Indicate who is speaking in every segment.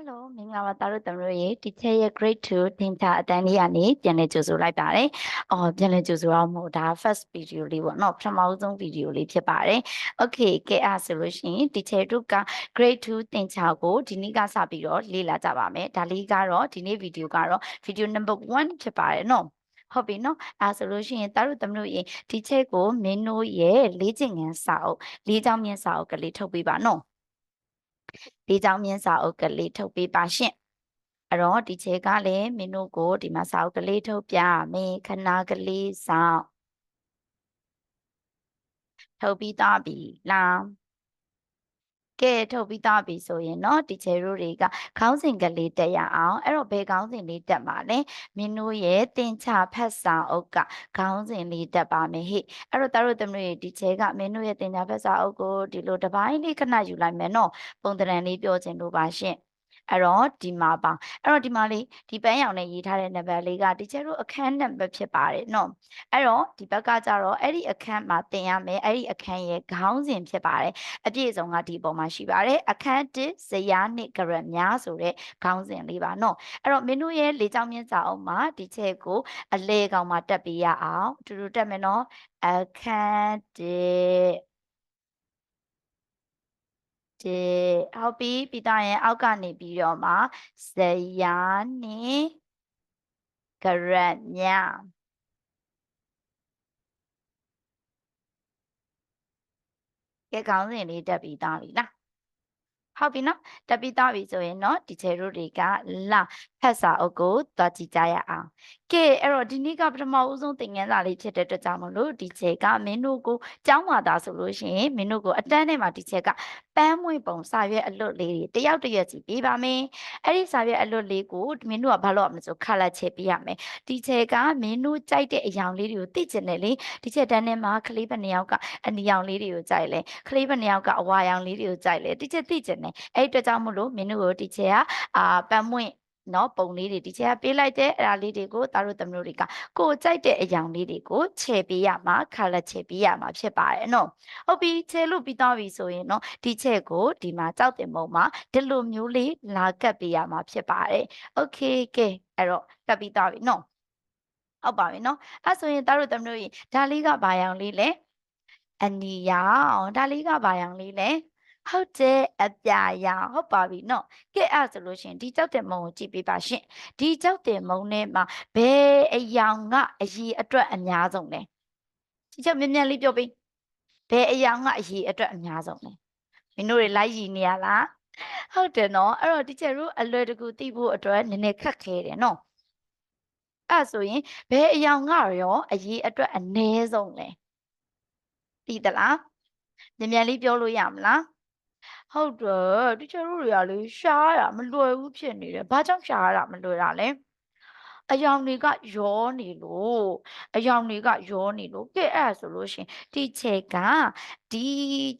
Speaker 1: Hello မင်္ဂလာပါသားတို့သမီးတို့ရေ teacher ရဲ့ grade 2သင်ကြားအတန်းလေးကနေပြန်လည်ကြိုဆိုလိုက်ပါတယ်။အော်ပြန်လည်ကြိုဆိုတော့မဟုတ်ဒါ first video လေးပေါ့နော်ပထမဆုံး video လေးဖြစ်ပါတယ်။ Okay ကဲအားဆိုလို့ရှိရင် teacher တို့က grade 2သင်ကြားကိုဒီနေ့ကစပြီးတော့လေ့လာကြပါမယ်။ဒါလေးကတော့ဒီနေ့ video ကတော့ video number 1ဖြစ်ပါတယ်နော်။ဟုတ်ပြီနော်အဲဆိုလို့ရှိရင်တားတို့သမီးတို့ရေဒီချက်ကိုမင်းတို့ရဲ့လေးကျင်ငန်းစာအုပ်လေးချောင်းမြင့်စာအုပ်ကလေးထုတ်ပေးပါနော် လေးချောင်းမြင့်စာအုပ်ကလေးထုတ်ပေးပါရှင်အဲ့တော့ဒီချက်ကလည်းမင်းတို့ကိုဒီမှာစာအုပ်ကလေးထုတ်ပြမယ်ခဏကလေးစောင့်ထုတ်ပြီးသားပြီလား ကဲထုတ်ပြီးသားပြီဆိုရင်เนาะဒီချေတို့တွေကခေါင်းစဉ်ကလေးတက်ရအောင်အဲ့တော့ဘယ်ခေါင်းစဉ်လေးတက်မှာလဲမင်းတို့ရဲ့တင်ချဖတ်စာအုပ်ကခေါင်းစဉ်လေးတက်ပါမယ်ဟိအဲ့တော့တတို့သမီးတွေဒီချေကမင်းတို့ရဲ့တင်ချဖတ်စာအုပ်ကိုဒီလိုတစ်ပိုင်းလေးခဏယူလိုက်မယ်เนาะပုံတရံလေးပြောချင်လို့ပါရှင် အဲ့တော့ဒီမှာပါအဲ့တော့ဒီမှာလေးဒီပန်းရောင်နဲ့ရေးထားတဲ့နံပါတ်လေးကတကယ်လို့အခန်းနံပါတ်ဖြစ်ပါတယ်နော်အဲ့တော့ဒီဘက်ကကြတော့အဲ့ဒီအခန်းမှာတင်ရမယ်အဲ့ဒီအခန်းရဲ့ခေါင်းစဉ်ဖြစ်ပါတယ်အပြည့်အစုံကဒီပုံမှာရှိပါတယ်အခန်း1ဇယားနှစ်ကရက်များဆိုတဲ့ခေါင်းစဉ်လေးပါနော်အဲ့တော့မင်းတို့ရဲ့လေးချောင်းမြင့်စာအုပ်မှာဒီချက်ကိုအလဲကောင်မှာတက်ပေးရအောင်တူတူတက်မယ်နော်အခန်း1 ဒီဟုတ်ပြီပြီးတော့ရင်အောက်ကနေပြီးတော့မှဇယားနဲ့ကရက်မြကဲကောင်းစဉ်လေးတက်ပြီးသားပြီလားဟုတ်ပြီနော်တက်ပြီးသားပြီဆိုရင်တော့ဒီချေတို့တွေကလာဖတ်စာအုပ်ကိုသွားကြည့်ကြရအောင်ကဲအဲ့တော့ဒီနေ့ကပထမဦးဆုံးသင်ခန်းစာလေးဖြစ်တဲ့အတွက်ကြောင့်မလို့ဒီချက်ကမင်းတို့ကိုကျောင်းမှာသာဆိုလို့ရှိရင်မင်းတို့ကိုအတန်းထဲမှာဒီချက်ကပန်းမွင့်ပုံစာရွက်အလွတ်လေးတွေတယောက်တစ်ရွက်စီပေးပါမယ်အဲ့ဒီစာရွက်အလွတ်လေးကိုမင်းတို့ကဘာလို့ရမလဲဆိုခါလာချက်ပေးရမယ်ဒီချက်ကမင်းတို့ကြိုက်တဲ့အယောင်လေးတွေကိုသိကျင်တယ်လေဒီချက်တန်းထဲမှာကလေးဘယ်နှယောက်ကအနီယောင်လေးတွေကိုကြိုက်လဲကလေးဘယ်နှယောက်ကအဝါယောင်လေးတွေကိုကြိုက်လဲဒီချက်သိကျင်တယ်အဲ့ဒီအတွက်ကြောင့်မို့လို့မင်းတို့ကိုဒီချက်ကအာပန်းမွင့် နော်ပုံလေးတွေဒီချက်ကပေးလိုက်တဲ့အဲ့ဒါလေးတွေကိုသားတို့သမီးတို့တွေကကိုကြိုက်တဲ့အယောင်လေးတွေကိုခြေပေးရမှာခါလက်ခြေပေးရမှာဖြစ်ပါတယ်နော်ဟုတ်ပြီခြေလို့ပြီးသွားပြီဆိုရင်နော်ဒီချက်ကိုဒီမှာကြောက်တင်ပုံမှာဒီလိုမျိုးလေးလာကပ်ပေးရမှာဖြစ်ပါတယ်โอเคကဲအဲ့တော့ကပ်ပြီးသွားပြီနော်ဟုတ်ပါပြီနော်အဲ့ဆိုရင်သားတို့သမီးတို့ဒါလေးကဘာယောင်လေးလဲအနီယောင်ဒါလေးကဘာယောင်လေးလဲ ဟုတ်တယ်အပြာရောင်ဟုတ်ပါပြီနော်ကဲအဲ့ဆိုလို့ရှင်ဒီကြောက်တင်မုံကိုကြည့်ပေးပါရှင်ဒီကြောက်တင်မုံထဲမှာဘယ်အယောင်ကအရေးအတွက်အများဆုံးလဲဒီချက်မြင်မြန်လေးပြောပေးဘယ်အယောင်ကအရေးအတွက်အများဆုံးလဲမင်းတို့တွေလိုက်ရည်နေရလားဟုတ်တယ်နော်အဲ့တော့ဒီချက်တို့အလွယ်တကူသိဖို့အတွက်နည်းနည်းခက်ခဲတယ်နော်အဲ့ဆိုရင်ဘယ်အယောင်ကရောအရေးအတွက်အနည်းဆုံးလဲသိသလားမြန်မြန်လေးပြောလို့ရမလား ဟုတ်တယ်တချို့တို့တွေကလေရှားရမလွယ်ဘူးဖြစ်နေတယ်ဘာကြောင့်ရှားရတာမလွယ်တာလဲအယောင်တွေကရောနေလို့အယောင်တွေကရောနေလို့ကဲအဲ့ဒါဆိုလို့ရှင်ဒီချက်ကဒီ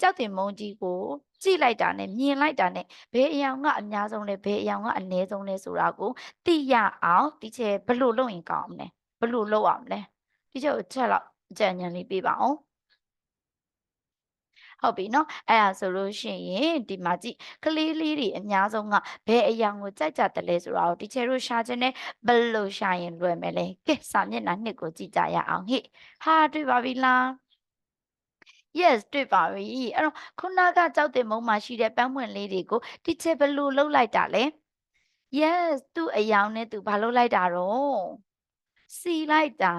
Speaker 1: ကြောက်တင်မုံကြီးကိုကြည့်လိုက်တာနဲ့မြင်လိုက်တာနဲ့ဘယ်အယောင်ကအများဆုံးလဲဘယ်အယောင်ကအနည်းဆုံးလဲဆိုတာကိုသိရအောင်ဒီချက်ဘယ်လိုလုပ်ရင်ကောင်းမလဲဘယ်လိုလုပ်အောင်လဲဒီချက်ကိုချက်လောက်အကြံဉာဏ်လေးပေးပါအောင် ဟုတ်ပြီနော်အဲ့ဒါဆိုလို့ရှိရင်ဒီမှာကြည့်ကလေးလေးတွေအများဆုံးကဘယ်အရာကိုကြိုက်ကြတယ်လဲဆိုတော့တီချယ်တို့ရှာခြင်းနဲ့ဘယ်လိုရှာရင်လွယ်မယ်လဲကဲစာမျက်နှာနှစ်ကိုကြည့်ကြရအောင်ဟိဟာတွေ့ပါပြီလား yes တွေ့ပါပြီအဲ့တော့ခုနကကြောက်တင်မုံမှာရှိတဲ့ပန်းပွင့်လေးတွေကိုတီချယ်ဘယ်လိုလုပ်လိုက်တာလဲ yes သူ့အယောင်နဲ့သူဘာလုပ်လိုက်တာတော့ စီလိုက်တာ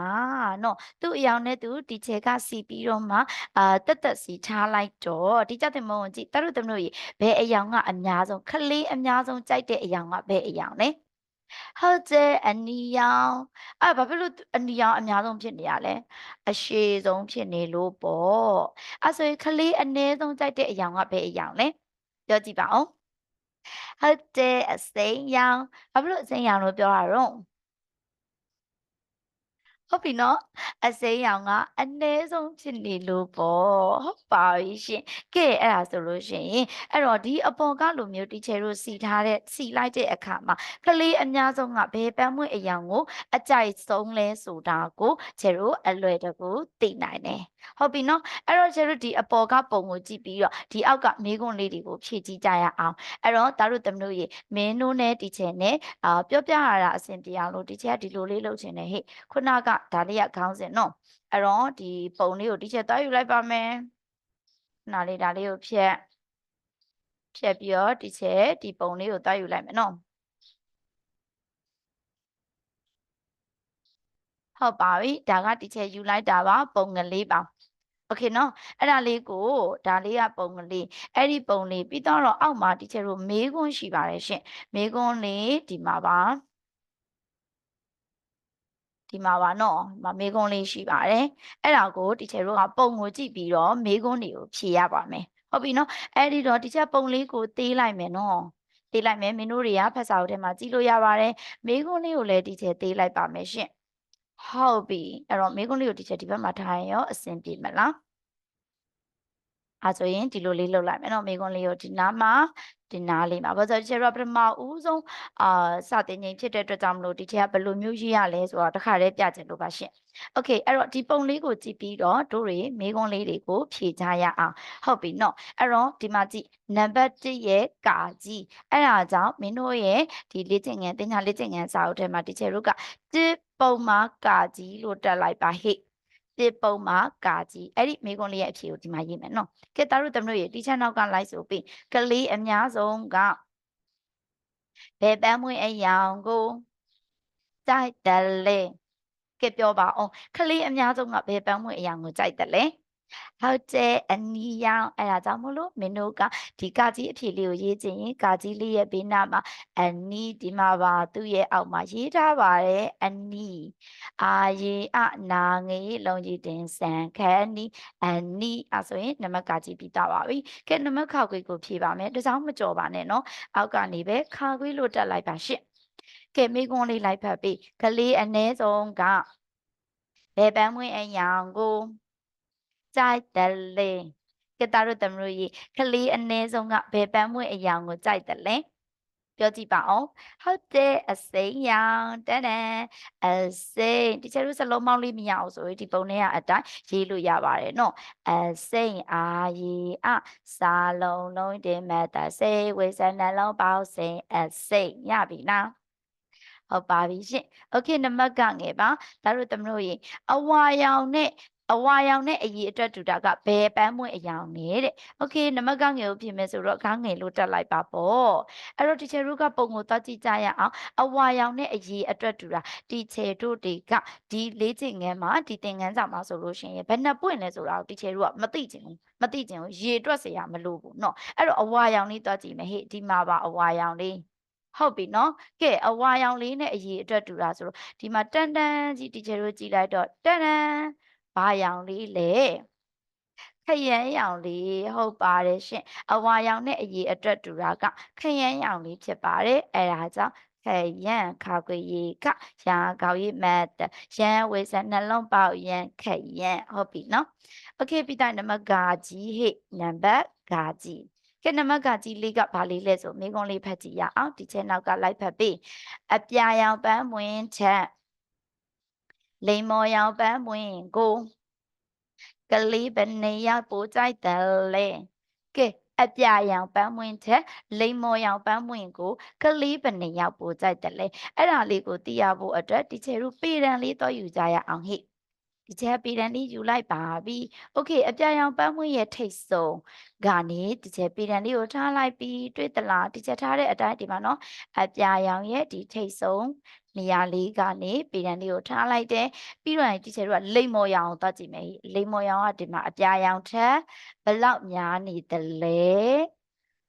Speaker 1: နော်သူ့အယောင်နဲ့သူဒီချက်ကစီပြီးတော့မှအာတက်တက်စီထားလိုက်တော့ဒီကြောက်တဲ့မုံကိုကြည့်တတို့တမတို့ရေဘယ်အယောင်ကအများဆုံးခလေးအများဆုံးကြိုက်တဲ့အယောင်ကဘယ်အယောင်လဲဟုတ်တယ်အနီရောင်အဲ့ဘာဖြစ်လို့အနီရောင်အများဆုံးဖြစ်နေရလဲအရှည်ဆုံးဖြစ်နေလို့ပေါ့အဲ့ဆိုရင်ခလေးအနည်းဆုံးကြိုက်တဲ့အယောင်ကဘယ်အယောင်လဲပြောကြည့်ပါဦးဟုတ်တယ်အစိမ်းရောင်ဘာဖြစ်လို့အစိမ်းရောင်လို့ပြောတာတော့ ဟုတ်ပြီနော်အစိမ်းရောင်ကအနည်းဆုံးဖြစ်နေလို့ပေါ့ဟုတ်ပါပြီရှင်ကဲအဲ့ဒါဆိုလို့ရှိရင်အဲ့တော့ဒီအပေါ်ကလိုမျိုးတီချယ်တို့စီထားတဲ့စီလိုက်တဲ့အခါမှာကလေးအများဆုံးကဘယ်ပန်းမွေ့အယောင်ကိုအကြိုက်ဆုံးလဲဆိုတာကိုချယ်တို့အလွယ်တကူသိနိုင်တယ်ဟုတ်ပြီနော်အဲ့တော့ချယ်တို့ဒီအပေါ်ကပုံကိုကြည့်ပြီးတော့ဒီအောက်ကမေးခွန်းလေးတွေကိုဖြည့်ကြည့်ကြရအောင်အဲ့တော့ဒါတို့သမတို့ရေမင်းတို့နဲ့တီချယ်နဲ့အာပြောပြရတာအဆင်ပြေအောင်လို့တီချယ်ကဒီလိုလေးလုပ်ချင်တယ်ဟဲ့ခုနကဒါလေးကခေါင်းစဉ်နော်အဲ့တော့ဒီပုံလေးကိုတီချယ်သွားယူလိုက်ပါမယ်နားလေးဒါလေးကိုဖြတ်ဖြတ်ပြီးတော့တီချယ်ဒီပုံလေးကိုသွားယူလိုက်မယ်နော်ဟုတ်ပါပြီဒါကတီချယ်ယူလိုက်တာပါပုံကလေးပါโอเคနော်အဲ့ဒါလေးကိုဒါလေးကပုံကလေးအဲ့ဒီပုံလေးပြီးတော့အောက်မှာတီချယ်တို့မေးခွန်းရှိပါတယ်ရှင်မေးခွန်းလေးဒီမှာပါ ဒီမှာပါနော်ဒီမှာမေးခွန်းလေးရှိပါတယ်အဲ့ဒါကိုတီချယ်တို့ကပုံကိုကြည့်ပြီးတော့မေးခွန်းတွေကိုဖြေရပါမယ်ဟုတ်ပြီနော်အဲ့ဒီတော့တီချယ်ပုံလေးကိုသေးလိုက်မယ်နော်သေးလိုက်မယ်မင်းတို့တွေကဖတ်စာအုပ်ထဲမှာကြည့်လို့ရပါတယ်မေးခွန်းလေးကိုလည်းတီချယ်သေးလိုက်ပါမယ်ရှင်ဟုတ်ပြီအဲ့တော့မေးခွန်းလေးကိုတီချယ်ဒီဘက်မှာထားရင်ရောအဆင်ပြေမလားအဲဆိုရင်ဒီလိုလေးလုပ်လိုက်မယ်နော်မိကွန်းလေးကိုဒီနားမှာ ဒီနားလေးမှာဘာလို့ဆိုချေရပထမဦးဆုံးအာစတင်ချိန်ဖြစ်တဲ့အတွက်ကြောင့်မလို့ဒီချက်ကဘယ်လိုမျိုးရေးရလဲဆိုတော့တစ်ခါတည်းပြချင်လို့ပါရှင်။ Okay အဲ့တော့ဒီပုံလေးကိုကြည့်ပြီးတော့တို့တွေမိကွန်းလေးတွေကိုဖြည့်ကြရအောင်ဟုတ်ပြီနော်အဲ့တော့ဒီမှာကြည့်နံပါတ်1ရဲ့ကာကြီးအဲ့ဒါကြောင့်မင်းတို့ရဲ့ဒီလေ့ကျင့်ငန်းတင်ညာလေ့ကျင့်ငန်းစာအုပ်ထဲမှာဒီချေတို့ကတစ်ပုံမှာကာကြီးလို့တက်လိုက်ပါဟဲ့ တစ်ပုံမှာကာကြီးအဲ့ဒီမိကွန်းလေးရဲ့အဖြေကိုဒီမှာရေးမယ်နော်ကဲတာတို့သမတို့ရေတီချာနောက်ကလိုက်ဆိုပြီးကလေးအများဆုံးကဘယ်ပန်းမွေးအယောင်ကိုကြိုက်တယ်လဲကဲပြောပါအောင်ကလေးအများဆုံးကဘယ်ပန်းမွေးအယောင်ကိုကြိုက်တယ်လဲ ဟုတ်တယ်အနီရောင်အဲ့ဒါကြောင့်မို့လို့မင်းတို့ကဒီကာကြီးအဖြေလေးကိုရေးချင်ရင်ကာကြီးလေးရဲ့ဘေးနားမှာအနီဒီမှာပါသူ့ရဲ့အောက်မှာရေးထားပါတယ်အနီအာရေအနာငေးလုံးကြီးတင်ဆန်ခန်းနီအနီအဲဆိုရင်နမကာကြီးပြီးသားပါပြီကဲနမခါခွေကိုဖြေပါမယ်ဒါကြောင့်မကြော်ပါနဲ့နော်အောက်ကနေပဲခါခွေလို့တက်လိုက်ပါရှင့်ကဲမိကွန်းလေးလိုက်ဖတ်ပြီးကလေးအ ਨੇ ဆုံးကဘယ်ပန်းမွေးအယောင်ကို ကြိုက်တယ်လေကတာတို့သမတို့ကြီးကလေးအ ਨੇ ဆုံးကဘယ်ပန်းမွေးအယောင်ကိုကြိုက်တယ်လဲပြောကြည့်ပါအောင်ဟုတ်တယ်အစိမ်းရောင်တန်းတန်းအစိမ်းတချို့စလုံးမောင်းလေးမရအောင်ဆိုရင်ဒီပုံထဲကအတိုင်းရေးလို့ရပါတယ်နော်အစိမ်းအာရီအစာလုံးလုံးတင်မဲ့တစိမ်းဝေစနှလုံးပေါင်းစိမ်းအစိမ်းရပြီလားဟုတ်ပါပြီရှင်။ Okay နံပါတ်ကငယ်ပါ။ဒါတို့သမတို့ရေအဝါရောင်နဲ့ အဝါရောင်နဲ့အည်အတွက်တူတာကဘယ်ပန်းမွင့်အယောင်နဲ့တဲ့။ Okay နံပါတ်ကငယ်ကိုပြင်မယ်ဆိုတော့ခေါင်းငယ်လို့တက်လိုက်ပါပေါ့။အဲ့တော့ teacher တို့ကပုံကိုသွားကြည့်ကြရအောင်။အဝါရောင်နဲ့အည်အတွက်တူတာ teacher တို့တွေကဒီလေးချိန်ငယ်မှာဒီသင်ခန်းစာမှာဆိုလို့ရှိရင်ဘယ်နှပွင့်လဲဆိုတာကို teacher တို့ကမသိချင်ဘူး။မသိချင်ဘူးရေတွက်เสียမလို့ဘူးเนาะ။အဲ့တော့အဝါရောင်လေးသွားကြည့်မယ်ဟေ့ဒီမှာပါအဝါရောင်လေးဟုတ်ပြီနော်ကဲအဝါရောင်လေးနဲ့အရေးအတွက်တူတာဆိုတော့ဒီမှာတန်တန်ကြီးတီချယ်တို့ကြည့်လိုက်တော့တန်တန် ဘာရောင်လေးလဲခရမ်းရောင်လေးဟုတ်ပါတယ်ရှင်အဝါရောင်နဲ့အရေးအတွက်တူတာကခရမ်းရောင်လေးဖြစ်ပါတယ်အဲဒါကြောင့်ခရမ်းခါကွေရေကရာကောက်ရေမတ်တရန်ဝေစနှလုံးပေါက်ရန်ခရမ်းဟုတ်ပြီနော်โอเคပြီးတိုင်းနံပါတ်ဂါကြီးဟိနံပါတ်ဂါကြီးကဲနမကကြီးလေးကဘာလေးလဲဆိုမိကုံးလေးဖတ်ကြည့်ရအောင်ဒီချက်နောက်ကလိုက်ဖတ်ပြီးအပြာရောင်ပန်းမွင်ချက် လိမ္မော်ရောင်ပန်းမွင်ကိုကလေးဘယ်နေရောက်ပိုကြိုက်တယ်လဲကဲအပြာရောင်ပန်းမွင်ချက်လိမ္မော်ရောင်ပန်းမွင်ကိုကလေးဘယ်နေရောက်ပိုကြိုက်တယ်လဲအဲ့ဒါလေးကိုသိရဖို့အတွက်ဒီချေတို့ပေရန်လေးတော့ယူကြရအောင်ဟိဒီချက်ပေရန်လေးယူလိုက်ပါပြီ။ Okay အပြာရောင်ပန်းမွေးရဲ့ထိတ်ဆုံးကနေဒီချက်ပေရန်လေးကိုထားလိုက်ပြီးတွေ့သလားဒီချက်ထားတဲ့အတိုင်းဒီမှာနော်အပြာရောင်ရဲ့ဒီထိတ်ဆုံး နေရာလေးကနေပေရန်လေးကိုထားလိုက်တယ်ပြီးတော့ဒီချက်တို့ကလိမ္မော်ရောင်ကိုသတ်ကြည့်မယ်လိမ္မော်ရောင်ကဒီမှာအပြာရောင်ထက်ဘလောက်များနေသလဲ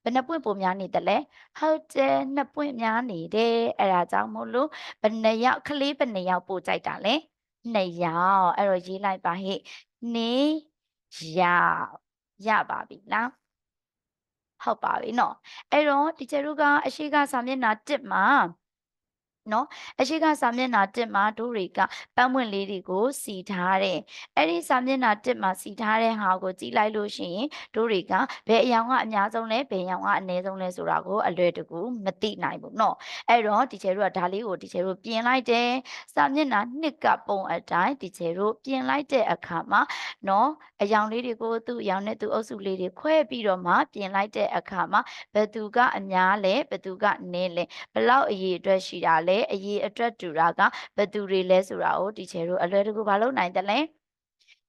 Speaker 1: ဘယ်နှပွင့်ပုံများနေတယ်လဲဟုတ်တယ်နှစ်ပွင့်များနေတယ်အဲ့ဒါကြောင့်မို့လို့ဘယ်နှယောက်ကလေးဘယ်နှယောက်ပို့ကြိုက်တာလဲနှစ်ယောက်အဲ့တော့ရေးလိုက်ပါဟဲ့နေယောက်ရပါပြီလားဟုတ်ပါပြီနော်အဲ့တော့တီချာတို့ကအရှိကစာမျက်နှာ1မှာ နော်အရှိကစာမျက်နှာ1မှာတို့တွေကပန်းပွင့်လေးတွေကိုစီထားတယ်အဲ့ဒီစာမျက်နှာ1မှာစီထားတဲ့ဟာကိုကြည့်လိုက်လို့ရှိရင်တို့တွေကဘယ်အယောင်ကအများဆုံးလဲဘယ်အယောင်ကအနည်းဆုံးလဲဆိုတာကိုအလွယ်တကူမသိနိုင်ဘူးနော်အဲ့တော့ဒီချေတို့ကဒါလေးကိုဒီချေတို့ပြင်လိုက်တယ်စာမျက်နှာ2ကပုံအတိုင်းဒီချေတို့ပြင်လိုက်တဲ့အခါမှာနော်အယောင်လေးတွေကိုသူ့အယောင်နဲ့သူ့အုပ်စုလေးတွေခွဲပြီးတော့မှပြင်လိုက်တဲ့အခါမှာဘယ်သူကအများလဲဘယ်သူကနည်းလဲဘလောက်အရေးအတွက်ရှိတာလဲအရေးအတွက်တူတာကဘယ်သူတွေလဲဆိုတာကိုဒီချေတို့အလွယ်တကူမလုပ်နိုင်တယ်လဲ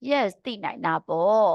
Speaker 1: yes သိနိုင်တာပေါ့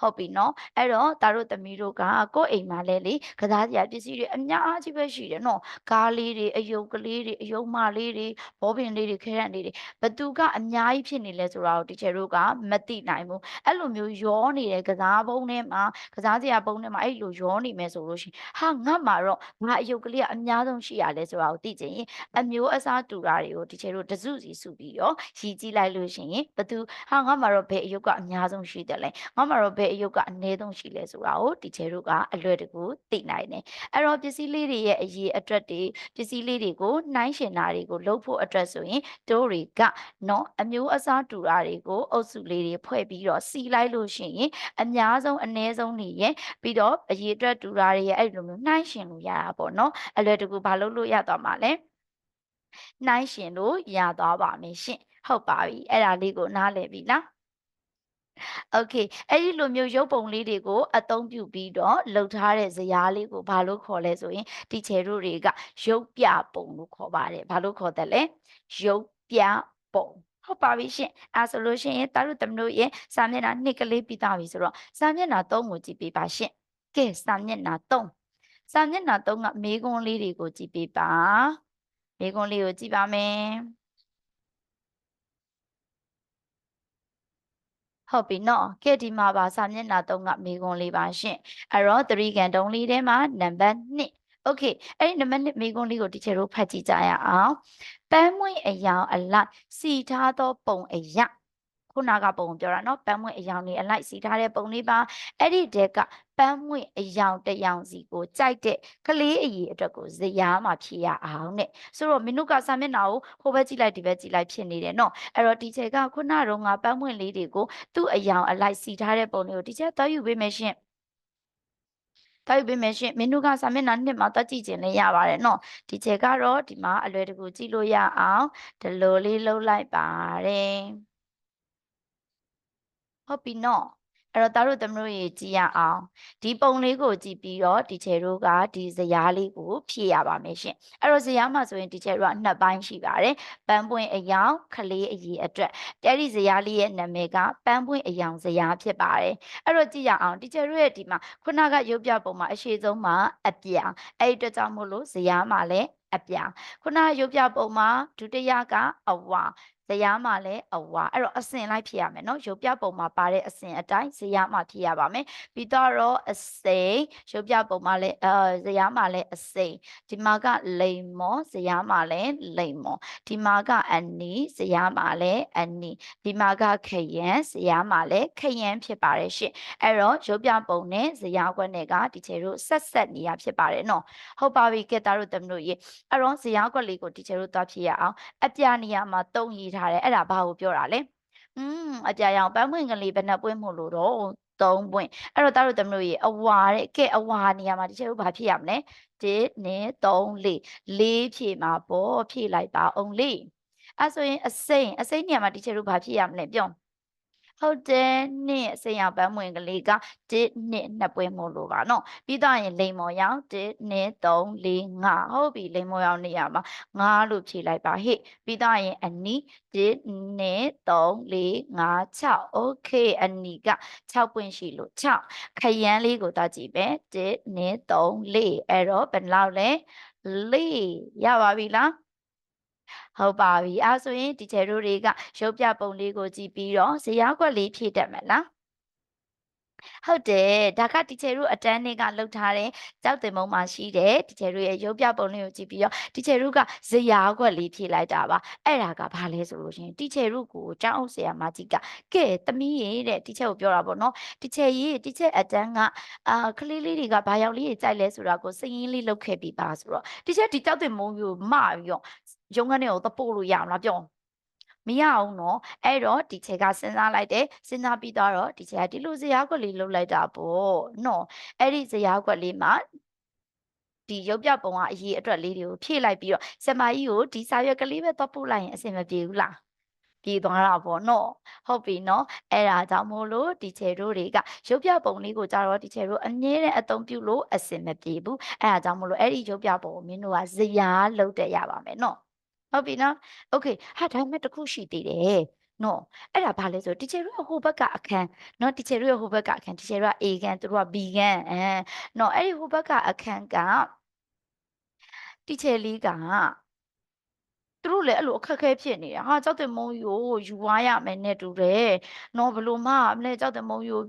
Speaker 1: ဟုတ်ပြီနော်အဲ့တော့တာတို့သမီးတို့ကကိုယ့်အိမ်မှာလဲလေကစားစရာပစ္စည်းတွေအများကြီးပဲရှိတယ်နော်ကားလေးတွေအယုတ်ကလေးတွေအယုတ်မလေးတွေဘောပင်လေးတွေခဲရန်လေးတွေဘသူကအများကြီးဖြစ်နေလဲဆိုတာကိုဒီချေတို့ကမသိနိုင်ဘူးအဲ့လိုမျိုးရောနေတဲ့ကစားပုံးထဲမှာကစားစရာပုံးထဲမှာအဲ့လိုရောနေမယ်ဆိုလို့ရှိရင်ဟာငတ်မှာတော့ငါအယုတ်ကလေးကအများဆုံးရှိရလဲဆိုတာကိုသိချင်ရင်အမျိုးအစားတူတာတွေကိုဒီချေတို့တစုစီစုပြီးတော့ရည်ကြည့်လိုက်လို့ရှိရင်ဘသူဟာငါမှာတော့ဘယ်အယုတ်ကအများဆုံးရှိတယ်လဲငါမှာတော့ဘယ်အယုတ်ကအနည်းဆုံးရှိလဲဆိုတာကိုဒီချေတို့ကအလွယ်တကူသိနိုင်တယ်အဲ့တော့ပစ္စည်းလေးတွေရဲ့အရေးအတွက်တွေပစ္စည်းလေးတွေကိုနှိုင်းရှင်တာတွေကိုလုပ်ဖို့အတွက်ဆိုရင်တို့တွေကနော်အမျိုးအစားတူတာတွေကိုအုပ်စုလေးတွေဖွဲ့ပြီးတော့စီလိုက်လို့ရှိရင်အများဆုံးအနည်းဆုံးတွေရဲ့ပြီးတော့အရေးအတွက်တူတာတွေရဲ့အဲ့လိုမျိုးနှိုင်းရှင်လို့ရတာပေါ့နော်အလွယ်တကူဘာလုပ်လို့ရသွားမှာလဲနှိုင်းရှင်လို့ရသွားပါမယ်ရှင်ဟုတ်ပါပြီအဲ့ဒါလေးကိုနားလည်ပြီလား Okay အဲ့ဒီလိုမျိုးရုပ်ပုံလေးတွေကိုအသုံးပြုပြီးတော့လှုပ်ထားတဲ့ဇယားလေးကိုဘာလို့ခေါ်လဲဆိုရင်တီချယ်တို့တွေကရုပ်ပြပုံလို့ခေါ်ပါတယ်ဘာလို့ခေါ်တယ်လဲရုပ်ပြပုံဟုတ်ပါပြီရှင်အဲဆိုလို့ရှိရင်တရုတ်သမလို့ရဲ့စာမျက်နှာနှစ်ကလေးပြီးသားပြီဆိုတော့စာမျက်နှာ၃ကိုကြည့်ပေးပါရှင်ကဲစာမျက်နှာ၃စာမျက်နှာ၃ကမေးခွန်းလေးတွေကိုကြည့်ပေးပါမေးခွန်းလေးကိုကြည့်ပါမယ် ဟုတ်ပြီနော်ကဲဒီမှာပါစာမျက်နှာ3ကမေးခွန်းလေးပါရှင်အဲ့တော့သတိကန်တုံးလေးထဲမှာနံပါတ်2 Okay အဲ့ဒီနံပါတ်1မေးခွန်းလေးကိုတီချာတို့ဖတ်ကြည့်ကြရအောင်ပန်းမွင့်အယောင်အလိုက်စီထားသောပုံအရာ ခုနကပုံပြောတာနော်ပန်းမွင့်အယောင်လေးအလိုက်စီထားတဲ့ပုံလေးပါအဲ့ဒီတဲကပန်းမွင့်အယောင်တယောင်စီကိုကြိုက်တဲ့ကလေးအကြီးအတွက်ကိုဇရာမှာဖြည့်ရအောင်တဲ့ဆိုတော့မင်းတို့ကစာမျက်နှာကိုဟိုဘက်ကြည့်လိုက်ဒီဘက်ကြည့်လိုက်ဖြစ်နေတယ်နော်အဲ့တော့တီချာကခုနတော့ငါပန်းမွင့်လေးတွေကိုသူ့အယောင်အလိုက်စီထားတဲ့ပုံလေးကိုတီချာသွားယူပေးမယ်ရှင်တိုက်ပေးမယ်ရှင်မင်းတို့ကစာမျက်နှာနှစ်မှာတွက်ကြည့်ခြင်းလည်းရပါတယ်နော်ဒီချက်ကတော့ဒီမှာအလွယ်တကူကြည့်လို့ရအောင်ဒီလိုလေးလှုပ်လိုက်ပါတယ် ဟုတ်ပြီနော်အဲ့တော့သားတို့သမတို့ရေကြည့်ရအောင်ဒီပုံလေးကိုကြည့်ပြီးတော့ဒီချေတို့ကဒီဇရာလေးကိုဖြည့်ရပါမယ်ရှင်အဲ့တော့ဇရာမှာဆိုရင်ဒီချေတို့ကနှစ်ပိုင်းရှိပါတယ်ပန်းပွင့်အယောင်ခလေးအကြီးအတွက်အဲ့ဒီဇရာလေးရဲ့နာမည်ကပန်းပွင့်အယောင်ဇရာဖြစ်ပါတယ်အဲ့တော့ကြည့်ရအောင်ဒီချေတို့ရဲ့ဒီမှာခုနကရုပ်ပြပုံမှာအရှိဆုံးမှာအပြောင်အဲ့ဒီအတွက်ကြောင့်မို့လို့ဇရာမှာလည်းအပြောင်ခုနရုပ်ပြပုံမှာဒုတိယကအဝါ ဇယားမှာလည်းအဝါအဲ့တော့အစင်လိုက်ဖြည့်ရမယ်နော်ရုပ်ပြပုံမှာပါတဲ့အစင်အတိုင်းဇယားမှာဖြည့်ရပါမယ်ပြီးတော့အစိမ်ရုပ်ပြပုံမှာလည်းအဲဇယားမှာလည်းအစိမ်ဒီမှာကလိမ်မောဇယားမှာလည်းလိမ်မောဒီမှာကအနီဇယားမှာလည်းအနီဒီမှာကခရမ်းဇယားမှာလည်းခရမ်းဖြစ်ပါတယ်ရှင့်အဲ့တော့ရုပ်ပြပုံနဲ့ဇယားခွက်နဲ့ကဒီချေတို့ဆက်ဆက်နေရဖြစ်ပါတယ်နော်ဟုတ်ပါပြီကဲသားတို့တမတို့ရေအဲ့တော့ဇယားခွက်လေးကိုဒီချေတို့သွားဖြည့်ရအောင်အပြနေရာမှာတုံးရည်ထားတယ်အဲ့ဒါဘာကိုပြောတာလဲอืมအကြာရောင်ပန်းပွင့်ကလေးဘယ်နှပွင့်မို့လို့တော့3ပွင့်အဲ့တော့တားတို့သမီးတို့ရေအဝါတဲ့ကဲအဝါနေရာမှာတချို့ဘာဖြစ်ရမလဲ1 2 3 4 4ဖြည့်မှာပေါ့ဖြည့်လိုက်ပါအောင်လေအဲ့ဆိုရင်အစိမ့်အစိမ့်နေရာမှာတချို့ဘာဖြစ်ရမလဲပြော ဟုတ်တယ်နှစ်ဆင်ရပန်းဝင်ကလေးက1နှစ်နှစ်ပွဲမို့လို့ပါနော်ပြီးတော့ရင်လိမ်မော်ရောင်1နှစ်3 4 5ဟုတ်ပြီလိမ်မော်ရောင်နေရမှာ9လို့ဖြေလိုက်ပါဟေ့ပြီးတော့ရင်အနီး1နှစ်3 4 5 6 okay အနီးက6ပွင့်ရှိလို့6ခရမ်းလေးကိုတော့ကြည့်ပဲ1နှစ်3 4အဲ့တော့ဘယ်လောက်လဲ4ရပါပြီလား ဟုတ်ပါပြီအဲဆိုရင်ဒီချယ်တို့တွေကရုပ်ပြပုံလေးကိုကြည့်ပြီးတော့ဇရာခွက်လေးဖြည့်တတ်မယ်လား ဟုတ်တယ်ဒါကတီချယ်တို့အတန်းတွေကလှုပ်ထားတဲ့ကြောက်တင်မုံမှာရှိတဲ့တီချယ်တို့ရဲ့ရုပ်ပြပုံလေးကိုကြည့်ပြီးတော့တီချယ်တို့ကဇရာခွက်လေးဖြည့်လိုက်တာပါအဲ့ဒါကဘာလဲဆိုလို့ရှိရင်တီချယ်တို့ကိုကျောင်းအောင်ဆရာမကြီးကကဲသမီးရေတဲ့တီချယ်ကိုပြောတာပေါ့နော်တီချယ်ရေတီချယ်အတန်းကအာကလေးလေးတွေကဘာရောက်လေးကြီးကြိုက်လဲဆိုတာကိုစရင်လေးလုပ်ခဲ့ပြီးပါဆိုတော့တီချယ်ဒီကြောက်တင်မုံကိုမပြီးတော့ရုံးခန်းထဲကိုသပို့လို့ရအောင်လားပြော မရအောင်နော်အဲ့တော့ဒီချက်ကစဉ်းစားလိုက်တယ်စဉ်းစားပြီးတော့ဒီချက်ကဒီလိုဇရာခွက်လေးလှုပ်လိုက်တာပေါ့နော်အဲ့ဒီဇရာခွက်လေးမှာဒီရုပ်ပြပုံကအရေးအတွက်လေးတွေကိုဖြည့်လိုက်ပြီးတော့ဆမကြီးကိုဒီစာရွက်ကလေးပဲတော့ပို့လိုက်ရင်အဆင်မပြေဘူးလားပြေးသွားတာပေါ့နော်ဟုတ်ပြီနော်အဲ့ဒါကြောင့်မို့လို့ဒီချေတို့တွေကရုပ်ပြပုံလေးကိုကြတော့ဒီချေတို့အမြဲတမ်းအသုံးပြုလို့အဆင်မပြေဘူးအဲ့ဒါကြောင့်မို့လို့အဲ့ဒီရုပ်ပြပုံကိုမင်းတို့ကဇရာလုပ်တဲ့ရပါမယ်နော် ဟုတ်ပြီနော်โอเคဟာဒါပေမဲ့တစ်ခုရှိသေးတယ်နော်အဲ့ဒါဘာလဲဆိုတီချယ်တို့ဟိုဘက်ကအခန်းနော်တီချယ်တို့ဟိုဘက်ကအခန်းတီချယ်တို့က A ခန်းသူတို့က B ခန်းအဲနော်အဲ့ဒီဟိုဘက်ကအခန်းကတီချယ်လေးက သူတို့လည်းအဲ့လိုအခက်အခဲဖြစ်နေတာဟာကြောက်တဲ့မုံကြီးကိုယူသွားရမယ်နဲ့တူတယ်နော်ဘလို့မမလဲကြောက်တဲ့မုံကြီးကို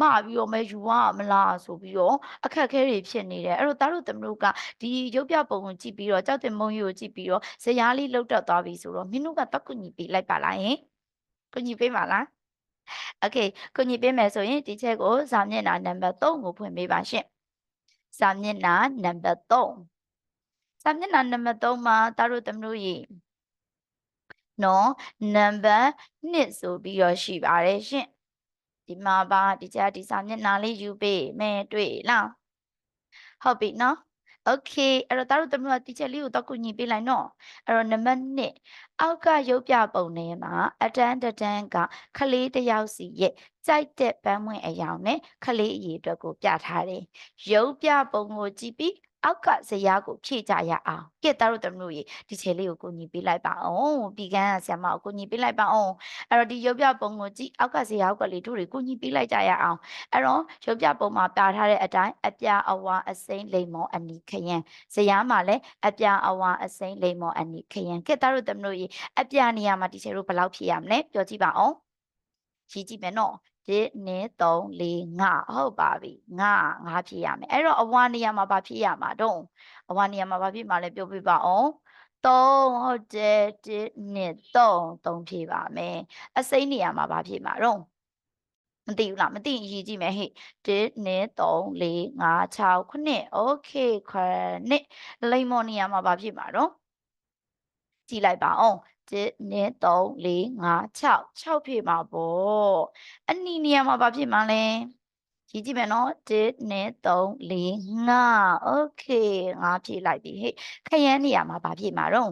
Speaker 1: မပြီးတော့မဲယူသွားမလားဆိုပြီးတော့အခက်အခဲတွေဖြစ်နေတယ်အဲ့တော့သားတို့သမီးတို့ကဒီရုပ်ပြပုံကိုကြည့်ပြီးတော့ကြောက်တဲ့မုံကြီးကိုကြည့်ပြီးတော့ဇရာလေးလှုပ်တက်သွားပြီဆိုတော့မင်းတို့ကတက်ကူညီပေးလိုက်ပါလားယင်ကူညီပေးပါလားโอเคကူညီပေးမယ်ဆိုရင်ဒီချက်ကိုစာမျက်နှာနံပါတ်3ကိုဖွင့်ပေးပါရှင့်စာမျက်နှာနံပါတ်3 စာမျက်နှာနံပါတ်3မှာတာတို့သမတို့ရေနော်နံပါတ်1ဆိုပြီးတော့ရှိပါတယ်ရှင့်ဒီမှာပါဒီချက်ဒီစာမျက်နှာလေးယူပေးမယ်တွေ့လားဟုတ်ပြီနော်โอเคအဲ့တော့တာတို့သမီးကတီချက်လေးကိုတော့ကူညီပေးလိုက်နော်အဲ့တော့နံပါတ်1အောက်ကရုပ်ပြပုံထဲမှာအတန်းတတန်းကခလေးတယောက်စီရဲ့ကြိုက်တဲ့ပန်းမွင့်အယောင်နဲ့ခလေးအရေးအတွက်ကိုပြထားတယ်ရုပ်ပြပုံကိုကြည့်ပြီး အောက်ကဇရာကိုဖြည့်ကြရအောင်ကဲသားတို့သမီးတို့ရေဒီချေလေးကိုကိုညီပေးလိုက်ပါအောင်ပြီးကန်းဆရာမကိုကိုညီပေးလိုက်ပါအောင်အဲ့တော့ဒီရုပ်ပြပုံကိုကြည့်အောက်ကဇရာကလေးတို့တွေကိုညီပေးလိုက်ကြရအောင်အဲ့တော့ရုပ်ပြပုံမှာပြထားတဲ့အတိုင်းအပြအဝါအစိမ့်လိမ္မောအနီခယံဇရာမှာလည်းအပြအဝါအစိမ့်လိမ္မောအနီခယံကဲသားတို့သမီးတို့ရေအပြနေရာမှာဒီချေတို့ဘယ်လောက်ဖြည့်ရမလဲပြောကြည့်ပါအောင်ရှိကြည့်မယ်နော် 1 2 3 4 5ဟုတ်ပါပြီ5 5ဖြစ်ရမယ်အဲ့တော့အဝါနေရာမှာဘာဖြစ်ရမှာတုံးအဝါနေရာမှာဘာဖြစ်မှာလဲပြောပြပါအောင်3ဟုတ်တယ်1 2 3 3ဖြစ်ပါမယ်အစိမ့်နေရာမှာဘာဖြစ်မှာတုံးမသိဘူးလားမသိရင်ရည်ကြည့်မယ်ဟဲ့1 2 3 4 5 6 9 okay 9လိမ္မော်နေရာမှာဘာဖြစ်မှာတော့ကြည့်လိုက်ပါအောင် 1 2 3 4 5 6 6ဖြစ်မှာပေါ့အနီနေရာမှာဘာဖြစ်မှာလဲကြည့်ကြည့်မယ်နော်1 2 3 4 5 okay ငါဖြည့်လိုက်ပြီဟဲ့ခရမ်းနေရာမှာဘာဖြစ်မှာတော့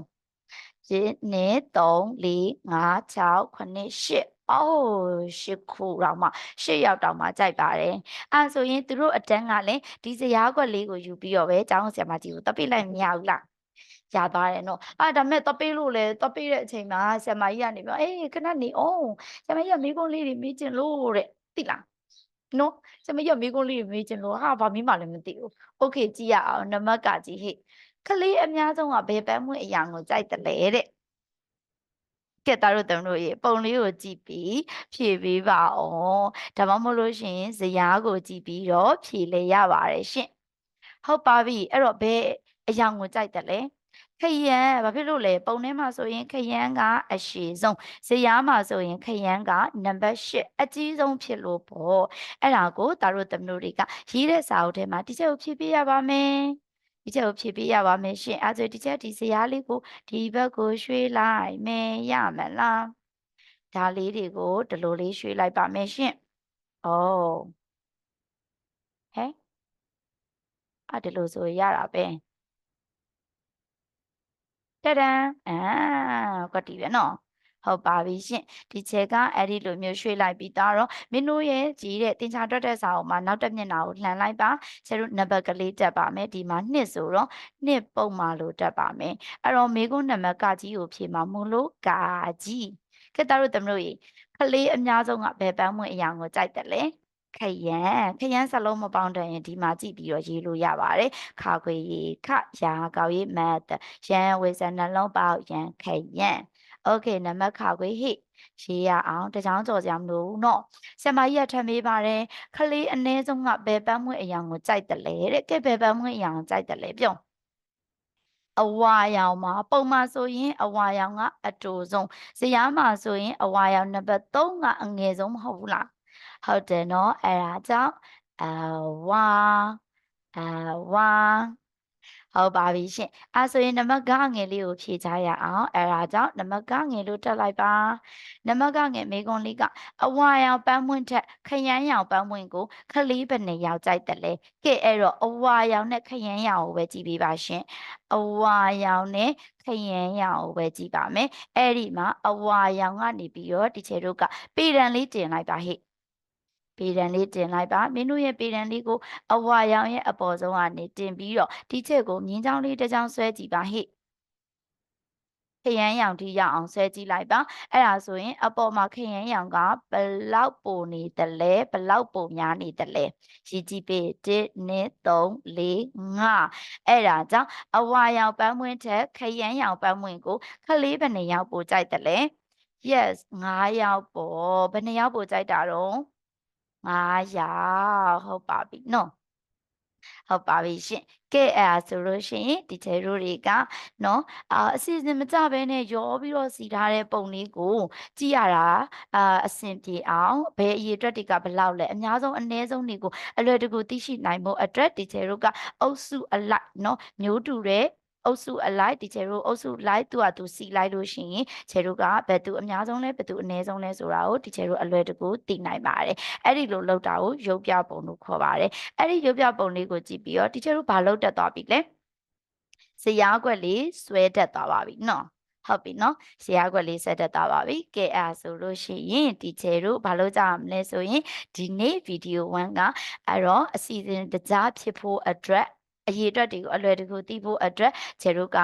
Speaker 1: 1 2 3 4 5 6 7 8အိုးရှစ်ခုတော့မှရှစ်ယောက်တောင်မှကြိုက်ပါတယ်အဲဆိုရင်သူတို့အတန်းကလည်းဒီဇရာကွက်လေးကိုယူပြီးတော့ပဲကျောင်းဆရာမကြီးကိုတပိလိုက်မရဘူးလား ရသွားတယ်နော်အာဒါမဲ့တော့ပေးလို့လေတော့ပေးတဲ့အချိန်မှာဆရာမကြီးကနေပြောအေးခဏနေအောင်ဆရာမကြီးကမိကုန်းလေးတွေမေးချင်လို့တဲ့သိလားနော်ဆရာမကြီးကမိကုန်းလေးတွေမေးချင်လို့ဟာဘာမိမှလည်းမသိဘူးโอเคကြည့်ရအောင်နမကကြည့်ဟိကလေးအများဆုံးကဘယ်ပန်းမွေးအရာကိုကြိုက်တယ်လဲတဲ့ကဲတာတို့တမတို့ရေပုံလေးကိုကြည့်ပြီးဖြည့်ပေးပါအောင်ဒါမှမဟုတ်လို့ရှင်ဇရာကိုကြည့်ပြီးတော့ဖြည့်လေရပါတယ်ရှင်ဟုတ်ပါပြီအဲ့တော့ဘယ်အရာကိုကြိုက်တယ်လဲ ခရမ်းဘာဖြစ်လို့လဲပုံထဲမှာဆိုရင်ခရမ်းကအရှိဆုံးဇရာမှာဆိုရင်ခရမ်းကနံပါတ်8အကြီးဆုံးဖြစ်လို့ပေါ့အဲ့ဒါကိုတာတို့သမတို့တွေကရေးတဲ့စာအုပ်ထဲမှာဒီချက်ကိုဖြည့်ပေးရပါမယ်ဒီချက်ကိုဖြည့်ပေးရပါမယ်ရှင်အဲဆိုဒီချက်ဒီဇရာလေးကိုဒီဘက်ကိုရွှေ့လိုက်မယ်ရမလားဒါလေးတွေကိုဒီလိုလေးရွှေ့လိုက်ပါမယ်ရှင်ဩဟဲ့အဲ့ဒီလိုဆိုရတာပဲ တဒံအာကွက်တီပဲနော်ဟုတ်ပါပြီရှင်ဒီချက်ကအဲ့ဒီလိုမျိုးရွှေ့လိုက်ပြီးတော့မင်းတို့ရဲ့ကြီးတဲ့တင်ချာတွက်တဲ့စာအုပ်မှာနောက်တစ်မျက်နှာကိုလှန်လိုက်ပါကျတို့နံပါတ်ကလေးတက်ပါမယ်ဒီမှာနှစ်ဆိုတော့နှစ်ပုံမှလို့တက်ပါမယ်အဲ့တော့မေကုန်းနံပါတ်ကကြီးကိုဖြေမှာမို့လို့ကာကြီးကဲတို့သမတို့ရေကလေးအများဆုံးကဘယ်ပန်းမွင့်အရာကိုကြိုက်တယ်လဲ ခရမ်းခရမ်းစလုံးမပေါင်းတဲ့ရင်ဒီမှာကြည့်ပြီးတော့ရေးလို့ရပါတယ်ခါခွေရေခရာကောက်ရေးမတ်ရန်ဝေစနှလုံးပေါက်ရန်ခရမ်း okay နံပါတ်ခါခွေဟိရေးရအောင်တချောင်းကြော်စရာမလိုဘူးเนาะဆရာမကြီးကထပ်မေးပါတယ်ခလေးအနည်းဆုံးကဘယ်ပန်းမွေးအယောင်ကိုကြိုက်တယ်လဲတဲ့ကဲဘယ်ပန်းမွေးအယောင်ကိုကြိုက်တယ်လဲပြောအဝါရောင်မှာပုံမှန်ဆိုရင်အဝါရောင်ကအတူဆုံးဇရာမှာဆိုရင်အဝါရောင်နံပါတ်3ကအငယ်ဆုံးမဟုတ်ဘူးလား ဟုတ်တယ်နော်အဲ့ဒါကြောင့်အဲဝါအဲဝါဟုတ်ပါပြီရှင်အဲဆိုရင်နမကငယ်လေးကိုဖြည့်ချရအောင်အဲဒါကြောင့်နမကငယ်လို့တက်လိုက်ပါနမကငယ်မေကွန်လေးကအဝါရောင်ပန်းမွင့်ထက်ခရမ်းရောင်ပန်းမွင့်ကိုခလေးပနေရောက်ကြိုက်တယ်လေကဲအဲ့တော့အဝါရောင်နဲ့ခရမ်းရောင်ကိုပဲကြည့်ပေးပါရှင်အဝါရောင်နဲ့ခရမ်းရောင်ကိုပဲကြည့်ပါမယ်အဲ့ဒီမှာအဝါရောင်ကနေပြီးတော့တီချေတို့ကပေတံလေးတင်လိုက်ပါဟဲ့ ပေရန်လေးတင်လိုက်ပါမင်းတို့ရဲ့ပေရန်လေးကိုအဝါရောင်ရဲ့အပေါ်ဆုံးကနေတင်ပြီးတော့ဒီချက်ကိုမြင်းချောင်းလေးတစ်ချောင်းဆွဲကြည့်ပါဟဲ့ခရမ်းရောင်ထိရအောင်ဆွဲကြည့်လိုက်ပါအဲ့ဒါဆိုရင်အပေါ်မှာခရမ်းရောင်ကဘလောက်ပုံနေတယ်လဲဘလောက်ပုံများနေတယ်လဲရည်ကြည့်ပေး1 2 3 4 5အဲ့ဒါကြောင့်အဝါရောင်ပန်းမွင်းထက်ခရမ်းရောင်ပန်းမွင်းကိုခလေးဘယ်နှယောက်ပိုကြိုက်တယ်လဲ yes 9ယောက်ပေါ့ဘယ်နှယောက်ပိုကြိုက်တာတော့ 9ယောက်ဟုတ်ပါပြီနော်ဟုတ်ပါပြီရှင်ကဲအဲ့ဒါဆိုလို့ရှိရင်ဒီချေတို့တွေကနော်အာအစီအစဉ်မကြဘဲနဲ့ရောပြီးတော့စီထားတဲ့ပုံလေးကိုကြည့်ရတာအာအဆင်ပြေအောင်ဘယ်အရေးအတွက်တွေကဘယ်လောက်လဲအများဆုံးအနည်းဆုံးတွေကိုအလွယ်တကူသိရှိနိုင်ဖို့အတွက်ဒီချေတို့ကအုပ်စုအလိုက်နော်မျိုးတူတဲ့ အုပ်စုအလိုက်ဒီချေတို့အုပ်စုလိုက်သူ့ဟာသူစီလိုက်လို့ရှိရင်ချေတို့ကဘယ်သူအများဆုံးလဲဘယ်သူအနည်းဆုံးလဲဆိုတာကိုဒီချေတို့အလွယ်တကူသိနိုင်ပါတယ်အဲ့ဒီလိုလောက်တာကိုရုပ်ပြပုံလို့ခေါ်ပါတယ်အဲ့ဒီရုပ်ပြပုံလေးကိုကြည့်ပြီးတော့ဒီချေတို့ဘာလုပ်တတ်သွားပြီလဲဇရာခွက်လေးဆွဲတတ်သွားပါပြီနော်ဟုတ်ပြီနော်ဇရာခွက်လေးဆက်တက်သွားပါပြီကဲအဲ့ဆိုလို့ရှိရင်ဒီချေတို့ဘာလို့ကြမလဲဆိုရင်ဒီနေ့ဗီဒီယို1ကအဲ့တော့အစီအစဉ်တကြားဖြစ်ဖို့အတွက် အရေးအတွက်တွေကိုအလွယ်တကူသိဖို့အတွက်ခြေတို့က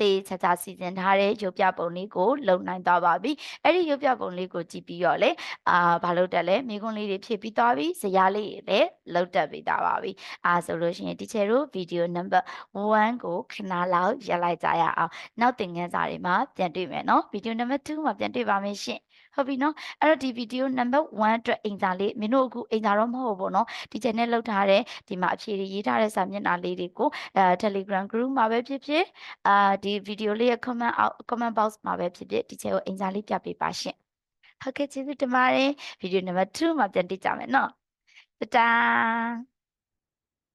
Speaker 1: တေးချာချာစီစဉ်ထားတဲ့ရုပ်ပြပုံလေးကိုလုံနိုင်သွားပါပြီအဲ့ဒီရုပ်ပြပုံလေးကိုကြည့်ပြီးတော့လေအာဘာလို့တက်လဲမိကွန်းလေးတွေဖြည့်ပြီးသွားပြီဇရာလေးတွေလည်းလုံတက်ပြီးသားပါပြီအာဆိုလို့ရှိရင်ဒီချေတို့ဗီဒီယိုနံပါတ်1ကိုခဏလောက်ရပ်လိုက်ကြရအောင်နောက်သင်ခန်းစာတွေမှာပြန်တွေ့မယ်နော်ဗီဒီယိုနံပါတ်2မှာပြန်တွေ့ပါမယ်ရှင် ဟုတ်ပြီနော်အဲ့တော့ဒီဗီဒီယိုနံပါတ်1အတွက်အင်စာလေးမင်းတို့အခုအင်စာတော့မဟုတ်ဘူးနော်ဒီ channel လောက်ထားတဲ့ဒီမှာအဖြေတွေရေးထားတဲ့စာမျက်နှာလေးတွေကိုအဲ Telegram group မှာပဲဖြစ်ဖြစ်အာဒီဗီဒီယိုလေးရဲ့ comment comment box မှာပဲဖြစ်ဖြစ်ဒီချက်ကိုအင်စာလေးပြပေးပါရှင့်ဟုတ်ကဲ့ကျေးဇူးတင်ပါတယ်ဗီဒီယိုနံပါတ်2မှာပြန်တွေ့ကြမယ်နော်တတား